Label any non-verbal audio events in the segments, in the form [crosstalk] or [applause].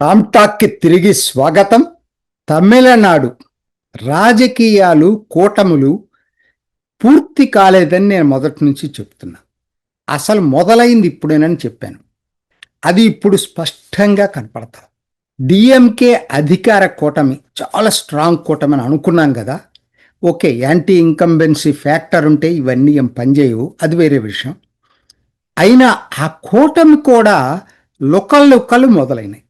రామ్టాక్కి తిరిగి స్వాగతం. తమిళనాడు రాజకీయాలు కూటములు పూర్తి కాలేదని నేను మొదటి నుంచి చెప్తున్నా. అసలు మొదలైంది ఇప్పుడేనని చెప్పాను. అది ఇప్పుడు స్పష్టంగా కనపడతా. డిఎంకే అధికార కూటమి చాలా స్ట్రాంగ్ కూటమి అని అనుకున్నాం కదా. ఓకే యాంటీ ఇన్కంబెన్సీ ఫ్యాక్టర్ ఉంటే ఇవన్నీ ఏం పనిచేయవు అది వేరే విషయం. అయినా ఆ కూటమి కూడా లుకల్ లుకలు మొదలైనాయి.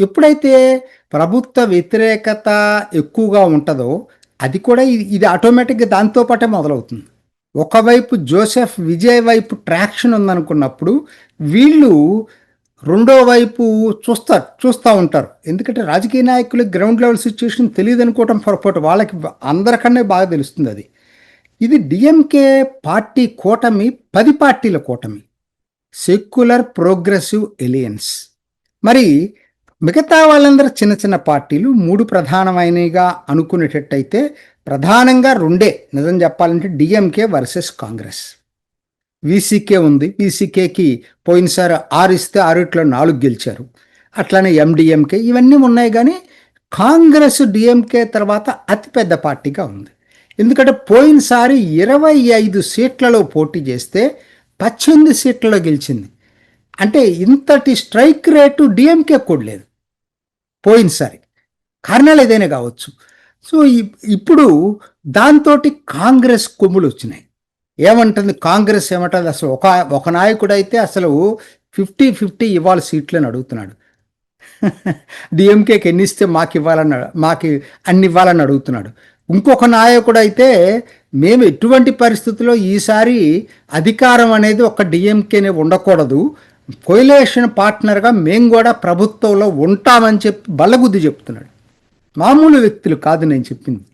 ఎప్పుడైతే ప్రభుత్వ వ్యతిరేకత ఎక్కువగా ఉంటుందో అది కూడా ఇది ఆటోమేటిక్గా దాంతో పాటే మొదలవుతుంది. ఒకవైపు జోసెఫ్ విజయ్ వైపు ట్రాక్షన్ ఉందనుకున్నప్పుడు వీళ్ళు రెండో వైపు చూస్తారు చూస్తూ ఉంటారు. ఎందుకంటే రాజకీయ నాయకులకు గ్రౌండ్ లెవెల్ సిచ్యువేషన్ తెలియదు అనుకోవటం పొరపాటు. వాళ్ళకి అందరికన్నా బాగా తెలుస్తుంది అది. ఇది డిఎంకే పార్టీ కూటమి పది పార్టీల కూటమి. సెక్యులర్ ప్రోగ్రెసివ్ ఎలియన్స్ మరి మిగతా వాళ్ళందరూ చిన్న చిన్న పార్టీలు మూడు ప్రధానమైనవిగా అనుకునేటట్టయితే ప్రధానంగా రెండే. నిజం చెప్పాలంటే డిఎంకే వర్సెస్ కాంగ్రెస్. వీసీకే ఉంది. వీసీకేకి పోయినసారి ఆరు ఇస్తే ఆరుట్లో నాలుగు గెలిచారు. అట్లానే ఎండిఎంకే ఇవన్నీ ఉన్నాయి కానీ కాంగ్రెస్ డిఎంకే తర్వాత అతిపెద్ద పార్టీగా ఉంది. ఎందుకంటే పోయినసారి ఇరవై ఐదు సీట్లలో పోటీ చేస్తే పద్దెనిమిది సీట్లలో గెలిచింది. అంటే ఇంతటి స్ట్రైక్ రేటు డిఎంకే కూడా లేదు. పోయినసారి. కారణాలు ఏదైనా కావచ్చు. సో ఇప్పుడు దాంతో కాంగ్రెస్ కొమ్ములు వచ్చినాయి. ఏమంటుంది కాంగ్రెస్ ఏమంటుంది? అసలు ఒక ఒక నాయకుడు అయితే అసలు ఫిఫ్టీ ఫిఫ్టీ ఇవ్వాలి సీట్లని అడుగుతున్నాడు. [laughs] డిఎంకేకి ఎన్ని ఇస్తే మాకు ఇవ్వాలని మాకు అన్ని ఇవ్వాలని అడుగుతున్నాడు. ఇంకొక నాయకుడు అయితే మేము ఎటువంటి పరిస్థితుల్లో ఈసారి అధికారం అనేది ఒక డిఎంకేనే ఉండకూడదు. కొయిలేషన్ పార్ట్నర్గా మేము కూడా ప్రభుత్వంలో ఉంటామని చెప్పి బల్లగుద్ది చెప్తున్నాడు. మామూలు వ్యక్తులు కాదు నేను చెప్పింది.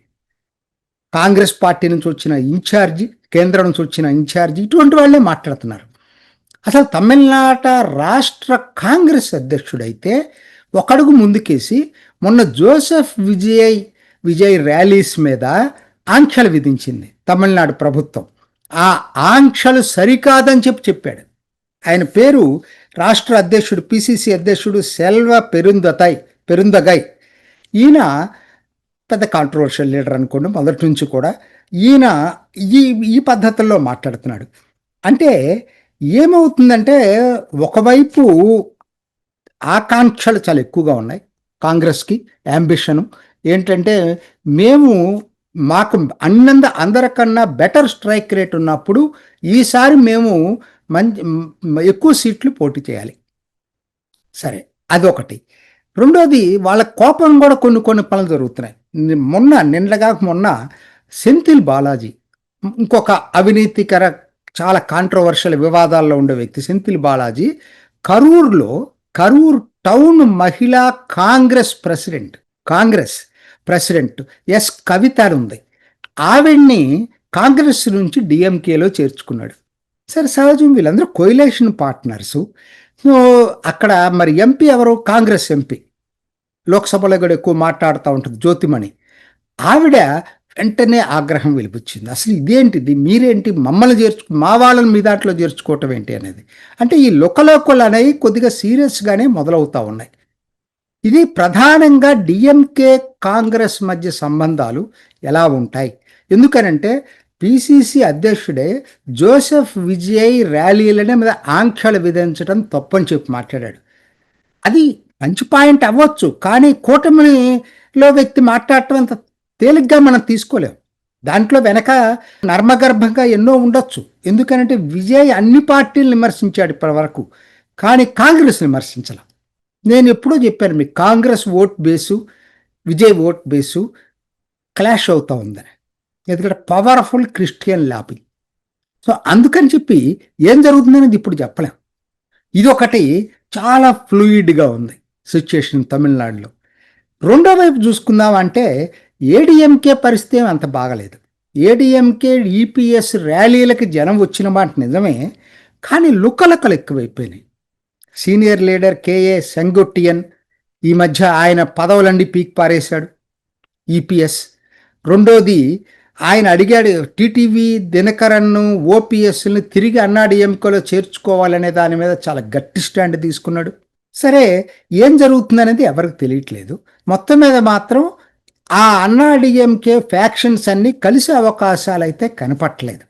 కాంగ్రెస్ పార్టీ నుంచి వచ్చిన ఇన్ఛార్జి కేంద్రం నుంచి వచ్చిన ఇన్ఛార్జి ఇటువంటి వాళ్ళే మాట్లాడుతున్నారు. అసలు తమిళనాట రాష్ట్ర కాంగ్రెస్ అధ్యక్షుడైతే ఒకడుగు ముందుకేసి మొన్న జోసెఫ్ విజయ్ విజయ్ ర్యాలీస్ మీద ఆంక్షలు విధించింది తమిళనాడు ప్రభుత్వం. ఆ ఆంక్షలు సరికాదని చెప్పి చెప్పాడు. ఆయన పేరు రాష్ట్ర అధ్యక్షుడు పిసిసి అధ్యక్షుడు సెల్వ పెరుందతై పెరుందగై. ఈయన పెద్ద కాంట్రవర్షియల్ లీడర్ అనుకోండి మొదటి నుంచి కూడా ఈయన ఈ ఈ పద్ధతుల్లో మాట్లాడుతున్నాడు. అంటే ఏమవుతుందంటే ఒకవైపు ఆకాంక్షలు చాలా ఎక్కువగా ఉన్నాయి కాంగ్రెస్కి యాంబిషను ఏంటంటే మేము మాకు అన్నంద అందరికన్నా బెటర్ స్ట్రైక్ రేట్ ఉన్నప్పుడు ఈసారి మేము మంచి ఎక్కువ సీట్లు పోటీ చేయాలి. సరే అదొకటి. రెండోది వాళ్ళ కోపం కూడా కొన్ని కొన్ని పనులు జరుగుతున్నాయి. మొన్న నిన్నగా మొన్న సెంథిల్ బాలాజీ ఇంకొక అవినీతికర చాలా కాంట్రవర్షియల్ వివాదాల్లో ఉండే వ్యక్తి సెంథిల్ బాలాజీ కరూర్లో కరూర్ టౌన్ మహిళా Congress president Congress president S Kavitha ఉంది ఆవిడ్ని కాంగ్రెస్ నుంచి డిఎంకేలో చేర్చుకున్నాడు. సరే సహజం వీళ్ళందరూ కొయిలేషన్ పార్ట్నర్సు. సో అక్కడ మరి ఎంపీ ఎవరు? కాంగ్రెస్ ఎంపీ. లోక్సభలో కూడా ఎక్కువ మాట్లాడుతూ ఉంటుంది జ్యోతిమణి. ఆవిడ వెంటనే ఆగ్రహం వెలిపించింది. అసలు ఇదేంటిది? మీరేంటి? మమ్మల్ని చేర్చు మా వాళ్ళని మీ దాంట్లో చేర్చుకోవటం ఏంటి అనేది. అంటే ఈ లొకలోకలు అనేవి కొద్దిగా సీరియస్గానే మొదలవుతూ ఉన్నాయి. ఇది ప్రధానంగా డిఎంకే కాంగ్రెస్ మధ్య సంబంధాలు ఎలా ఉంటాయి? ఎందుకనంటే పిసిసి అధ్యక్షుడే జోసెఫ్ విజయ్ ర్యాలీలనే మీద ఆంక్షలు విధించడం తప్పని చెప్పి మాట్లాడాడు. అది మంచి పాయింట్ అవ్వచ్చు కానీ కూటమిలో వ్యక్తి మాట్లాడటం అంత తేలిగ్గా మనం తీసుకోలేం. దాంట్లో వెనక నర్మగర్భంగా ఎన్నో ఉండొచ్చు. ఎందుకనంటే విజయ్ అన్ని పార్టీలు విమర్శించాడు ఇప్పటి వరకు కానీ కాంగ్రెస్ విమర్శించాల. నేను ఎప్పుడో చెప్పాను మీకు Congress vote base Vijay vote base clash అవుతూ ఉందని. ఎందుకంటే పవర్ఫుల్ క్రిస్టియన్ లాబీ సో అందుకని చెప్పి ఏం జరుగుతుందనేది ఇప్పుడు చెప్పలేం. ఇది ఒకటి చాలా ఫ్లూయిడ్గా ఉంది సిచ్యుయేషన్ తమిళనాడులో. రెండో వైపు చూసుకుందాం అంటే ఏడిఎంకే పరిస్థితి అంత బాగలేదు. ఏడిఎంకే ఈపీఎస్ ర్యాలీలకి జనం వచ్చిన మాట నిజమే కానీ లుక్కలక్కలు ఎక్కువైపోయినాయి. సీనియర్ లీడర్ కేఏ సెంగొట్టియన్ ఈ మధ్య ఆయన పదవులండి పీక్ పారేశాడు. ఈపీఎస్ రెండోది ఆయన అడిగాడు టీటీవీ దినకరన్ను ఓపీఎస్ని తిరిగి అన్నాడీఎంకేలో చేర్చుకోవాలనే దాని మీద చాలా గట్టి స్టాండ్ తీసుకున్నాడు. సరే ఏం జరుగుతుందనేది ఎవరికి తెలియట్లేదు. మొత్తం మీద మాత్రం ఆ అన్నాడీఎంకే ఫ్యాక్షన్స్ అన్నీ కలిసే అవకాశాలు అయితే కనపట్లేదు.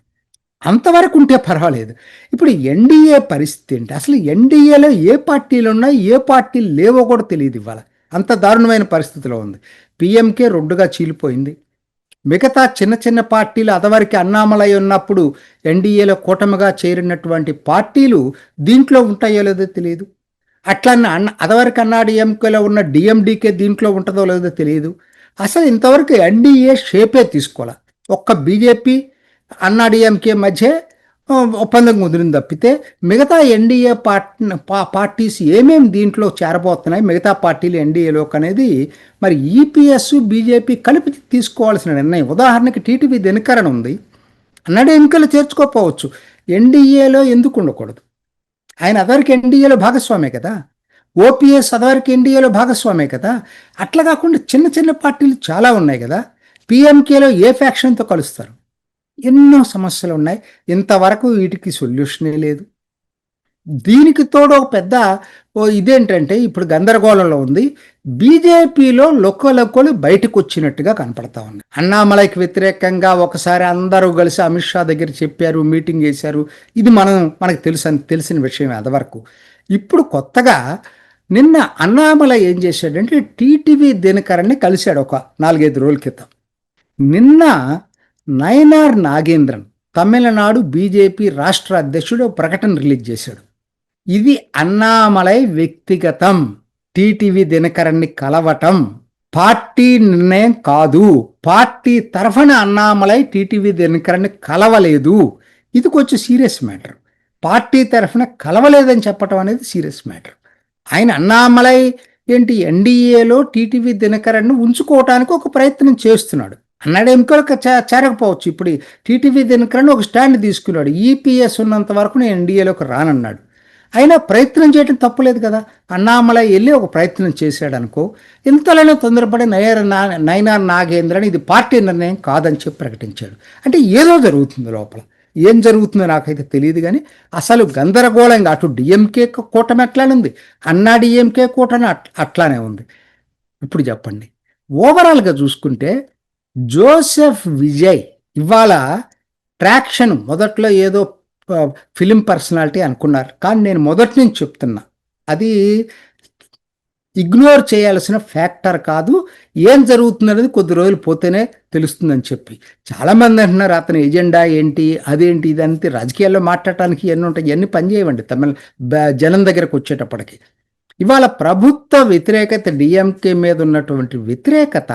అంతవరకు ఉంటే పర్వాలేదు. ఇప్పుడు ఎన్డీఏ పరిస్థితి ఏంటి? అసలు ఎన్డీఏలో ఏ పార్టీలు ఉన్నాయి ఏ పార్టీలు లేవో కూడా తెలియదు ఇవాళ. అంత దారుణమైన పరిస్థితిలో ఉంది. పిఎంకే రెండుగా చీలిపోయింది. మిగతా చిన్న చిన్న పార్టీలు అదవరికి అన్నామలై ఉన్నప్పుడు ఎన్డీఏలో కూటమిగా చేరినటువంటి పార్టీలు దీంట్లో ఉంటాయో లేదో తెలియదు అట్లా అన్న అదవరికి అన్నాడీఎంకేలో ఉన్న డిఎండికే దీంట్లో ఉంటుందో లేదో తెలియదు అసలు ఇంతవరకు ఎన్డీఏ షేపే తీసుకోవాలి ఒక్క బీజేపీ అన్నాడీఎంకే మధ్య ఒప్పందం కుదిరింది తప్పితే మిగతా ఎన్డీఏ పార్టీ పార్టీస్ ఏమేమి దీంట్లో చేరబోతున్నాయి మిగతా పార్టీలు ఎన్డీఏలోకి అనేది మరి ఈపీఎస్ బీజేపీ కలిపి తీసుకోవాల్సిన నిర్ణయం. ఉదాహరణకి టీటీపీ దినకరణ ఉంది. అన్నాడు ఎన్నికలు చేర్చుకోకపోవచ్చు ఎన్డీఏలో ఎందుకు ఉండకూడదు? ఆయన అదవరికి ఎన్డీఏలో భాగస్వామే కదా. ఓపీఎస్ అదవరికి ఎన్డీఏలో భాగస్వామే కదా. అట్లా కాకుండా చిన్న చిన్న పార్టీలు చాలా ఉన్నాయి కదా. పీఎంకేలో ఏ ఫ్యాక్షన్తో కలుస్తారు? ఎన్నో సమస్యలు ఉన్నాయి. ఇంతవరకు వీటికి సొల్యూషనే లేదు. దీనికి తోడు ఒక పెద్ద ఓ ఇదేంటంటే ఇప్పుడు గందరగోళంలో ఉంది. బీజేపీలో లొక్కలొక్కలు బయటకు వచ్చినట్టుగా కనపడతా ఉంది. అన్నామలైకి వ్యతిరేకంగా ఒకసారి అందరూ కలిసి అమిత్ షా దగ్గర చెప్పారు మీటింగ్ చేశారు ఇది మనం మనకు తెలుసు తెలిసిన విషయం అదివరకు. ఇప్పుడు కొత్తగా నిన్న అన్నామలై ఏం చేశాడంటే టీటీవీ దినకరణ్ని కలిశాడు ఒక నాలుగైదు రోజుల క్రితం. నిన్న నయనార్ నాగేంద్రన్. తమిళనాడు బీజేపీ రాష్ట్ర అధ్యక్షుడు ప్రకటన రిలీజ్ చేశాడు. ఇది అన్నామలై వ్యక్తిగతం. టీటీవీ దినకరణ్ని కలవటం. పార్టీ నిర్ణయం కాదు. పార్టీ తరఫున అన్నామలై టీటీవీ దినకరణ్ని కలవలేదు. ఇది కొంచెం సీరియస్ మ్యాటర్. పార్టీ తరఫున కలవలేదని చెప్పటం అనేది సీరియస్ మ్యాటర్. ఆయన అన్నామలై ఏంటి ఎన్డీఏలో టీటీవీ దినకరణ్ను ఉంచుకోవటానికి ఒక ప్రయత్నం చేస్తున్నాడు. అన్నాడు ఎన్నికలకు చేరకపోవచ్చు. ఇప్పుడు టీటీవీ దినకరణ్ ఒక స్టాండ్ తీసుకున్నాడు. ఈపీఎస్ ఉన్నంత వరకు నేను ఎన్డీఏలోకి రానన్నాడు. అయినా ప్రయత్నం చేయడం తప్పులేదు కదా. అన్నామలై వెళ్ళి ఒక ప్రయత్నం చేశాడు అనుకో ఇంతలోనే తొందరపడి నయర్ నా నాగేంద్ర నాగేంద్రని ఇది పార్టీ నిర్ణయం కాదని చెప్పి ప్రకటించాడు. అంటే ఏదో జరుగుతుంది లోపల. ఏం జరుగుతుందో నాకైతే తెలియదు కానీ అసలు గందరగోళంగా అటు డిఎంకే కూటమి అట్లానే ఉంది. అన్నా డిఎంకే కూటమి అట్లానే ఉంది. ఇప్పుడు చెప్పండి. ఓవరాల్గా చూసుకుంటే జోసెఫ్ విజయ్ ఇవాళ ట్రాక్షన్ మొదట్లో ఏదో ఫిలిం పర్సనాలిటీ అనుకున్నారు. కానీ నేను మొదటి నుంచి చెప్తున్నా అది ఇగ్నోర్ చేయాల్సిన ఫ్యాక్టర్ కాదు ఏం జరుగుతుందనేది కొద్ది రోజులు పోతేనే తెలుస్తుందని చెప్పి. చాలామంది అంటున్నారు అతని ఎజెండా ఏంటి అదేంటి ఇదంతా రాజకీయాల్లో మాట్లాడటానికి ఎన్ని ఉంటాయి ఇవన్నీ పనిచేయవండి తమిళ జనం దగ్గరకు వచ్చేటప్పటికి. ఇవాళ ప్రభుత్వ వ్యతిరేకత డిఎంకే మీద ఉన్నటువంటి వ్యతిరేకత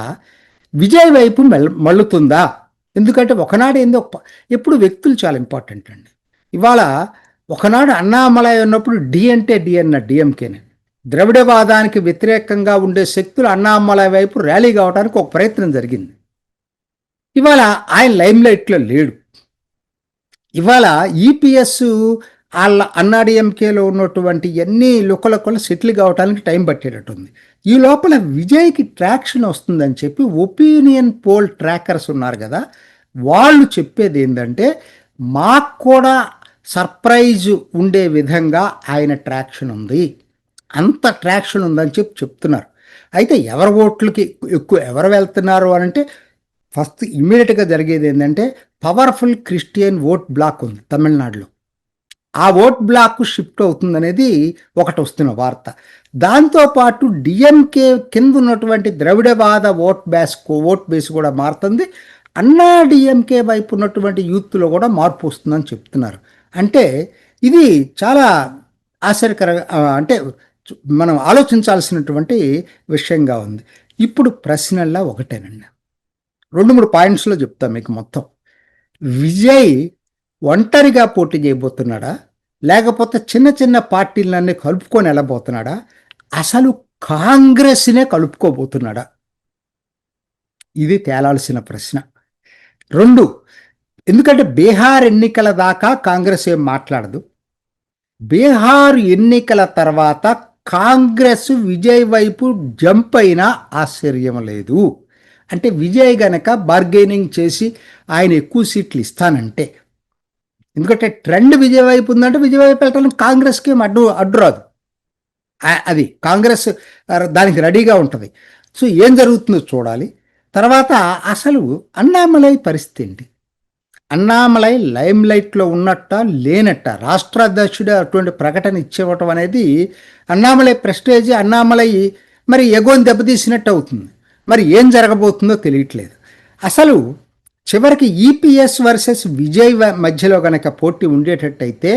విజయ్ వైపు మెల్ మళ్ళుతుందా? ఎందుకంటే ఒకనాడు ఏందో ఎప్పుడు వ్యక్తులు చాలా ఇంపార్టెంట్ అండి. ఇవాళ ఒకనాడు అన్నామలై ఉన్నప్పుడు డి అంటే డి అన్న డిఎంకేనే ద్రవిడవాదానికి వ్యతిరేకంగా ఉండే శక్తులు అన్నామలై వైపు ర్యాలీ కావడానికి ఒక ప్రయత్నం జరిగింది. ఇవాళ ఆయన లైమ్ లైట్లో లేడు. ఇవాళ ఈపీఎస్ వాళ్ళ అన్నాడీఎంకేలో ఉన్నటువంటి అన్ని లుకలొక్కలు సెటిల్ కావడానికి టైం పట్టేటట్టుంది. ఈ లోపల విజయ్కి ట్రాక్షన్ వస్తుందని చెప్పి ఒపీనియన్ పోల్ ట్రాకర్స్ ఉన్నారు కదా వాళ్ళు చెప్పేది ఏంటంటే మాకు కూడా సర్ప్రైజ్ ఉండే విధంగా ఆయన ట్రాక్షన్ ఉంది. అంత ట్రాక్షన్ ఉందని చెప్పి చెప్తున్నారు. అయితే ఎవరి ఓట్లకి ఎక్కువ ఎవరు వెళ్తున్నారు అని అంటే ఫస్ట్ ఇమ్మీడియట్గా జరిగేది ఏంటంటే పవర్ఫుల్ క్రిస్టియన్ ఓట్ బ్లాక్ ఉంది తమిళనాడులో. ఆ ఓట్ బ్లాక్ షిఫ్ట్ అవుతుందనేది ఒకటి వస్తున్న వార్త. దాంతోపాటు డిఎంకే కింద ఉన్నటువంటి ద్రవిడవాద ఓట్ బ్యాస్ ఓట్ బేస్ కూడా మారుతుంది. అన్నా డిఎంకే వైపు ఉన్నటువంటి యూత్లో కూడా మార్పు వస్తుందని చెప్తున్నారు. అంటే ఇది చాలా ఆశ్చర్యకర అంటే మనం ఆలోచించాల్సినటువంటి విషయంగా ఉంది. ఇప్పుడు ప్రశ్నల్లా ఒకటేనండి. రెండు మూడు పాయింట్స్లో చెప్తాం మీకు మొత్తం. విజయ్ ఒంటరిగా పోటీ చేయబోతున్నాడా? లేకపోతే చిన్న చిన్న పార్టీలన్నీ కలుపుకొని వెళ్ళబోతున్నాడా? అసలు కాంగ్రెస్నే కలుపుకోబోతున్నాడా? ఇది తేలాల్సిన ప్రశ్న. రెండు ఎందుకంటే బీహార్ ఎన్నికల దాకా కాంగ్రెస్ ఏం మాట్లాడదు. బీహార్ ఎన్నికల తర్వాత కాంగ్రెస్ విజయ్ వైపు జంప్ అయినా ఆశ్చర్యం లేదు. అంటే విజయ్ గనక బార్గెనింగ్ చేసి ఆయన ఎక్కువ సీట్లు ఇస్తానంటే ఎందుకంటే ట్రెండ్ విజయవైపు ఉందంటే విజయవైపు వైపు కాంగ్రెస్కి ఏం అడ్డు అడ్డు రాదు. అది కాంగ్రెస్ దానికి రెడీగా ఉంటుంది. సో ఏం జరుగుతుందో చూడాలి. తర్వాత అసలు అన్నామలై పరిస్థితి ఏంటి? అన్నామలై లైమ్ లైట్లో ఉన్నట్ట లేనట్ట రాష్ట్ర అధ్యక్షుడు అటువంటి ప్రకటన ఇచ్చేవటం అనేది అన్నామలై ప్రెస్టేజ్ అన్నామలై మరి ఎగోని దెబ్బతీసినట్టు అవుతుంది. మరి ఏం జరగబోతుందో తెలియట్లేదు. అసలు చివరికి ఈపీఎస్ వర్సెస్ విజయ్ మధ్యలో కనుక పోటీ ఉండేటట్టయితే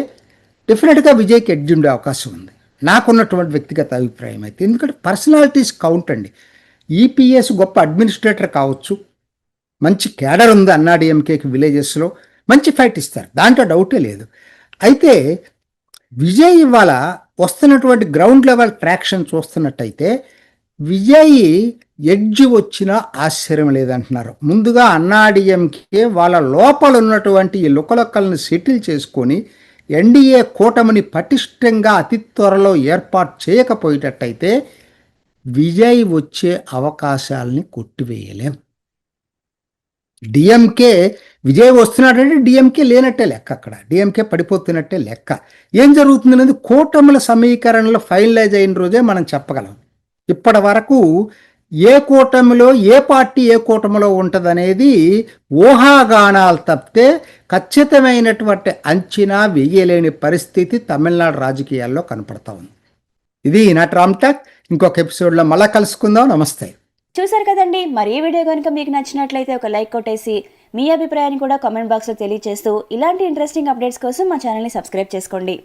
డెఫినెట్గా విజయ్కి ఎడ్జ్ ఉండే అవకాశం ఉంది. నాకున్నటువంటి వ్యక్తిగత అభిప్రాయం అయితే. ఎందుకంటే పర్సనాలిటీస్ కౌంట్ అండి. ఈపీఎస్ గొప్ప అడ్మినిస్ట్రేటర్ కావచ్చు. మంచి క్యాడర్ ఉంది అన్నాడీఎంకేకి విలేజెస్లో మంచి ఫైట్ ఇస్తారు. దాంట్లో డౌటే లేదు. అయితే విజయ్ ఇవాళ వస్తున్నటువంటి గ్రౌండ్ లెవెల్ ట్రాక్షన్ చూస్తున్నట్టయితే విజయ్ ఎడ్జ్ వచ్చినా ఆశ్చర్యం లేదంటున్నారు. ముందుగా అన్నాడీఎంకే వాళ్ళ లోపల ఉన్నటువంటి ఈ లుకలొక్కలను సెటిల్ చేసుకొని ఎన్డీఏ కూటమిని పటిష్టంగా అతి త్వరలో ఏర్పాటు చేయకపోయేటట్టయితే విజయ్ వచ్చే అవకాశాలని కొట్టివేయలేం. డిఎంకే విజయ్ వస్తున్నాడంటే డిఎంకే లేనట్టే లెక్క అక్కడ. డిఎంకే పడిపోతున్నట్టే లెక్క. ఏం జరుగుతుందనేది కూటముల సమీకరణలో ఫైనలైజ్ అయిన రోజే మనం చెప్పగలం. ఇప్పటి వరకు ఏ కూటమిలో ఏ పార్టీ ఏ కూటమిలో ఉంటుందనేది ఊహాగానాలు తప్పితే ఖచ్చితమైనటువంటి అంచనా వేయలేని పరిస్థితి తమిళనాడు రాజకీయాల్లో కనపడతా ఉంది. ఇది ఈనాటి రామ్టాక్ ఇంకొక ఎపిసోడ్లో మళ్ళా కలుసుకుందాం. నమస్తే. చూసారు కదండి మరి ఈ వీడియో కనుక మీకు నచ్చినట్లయితే ఒక లైక్ కొట్టేసి మీ అభిప్రాయాన్ని కూడా కామెంట్ బాక్స్లో తెలియజేస్తూ ఇలాంటి ఇంట్రెస్టింగ్ అప్డేట్స్ కోసం మా ఛానల్ని సబ్స్క్రైబ్ చేసుకోండి.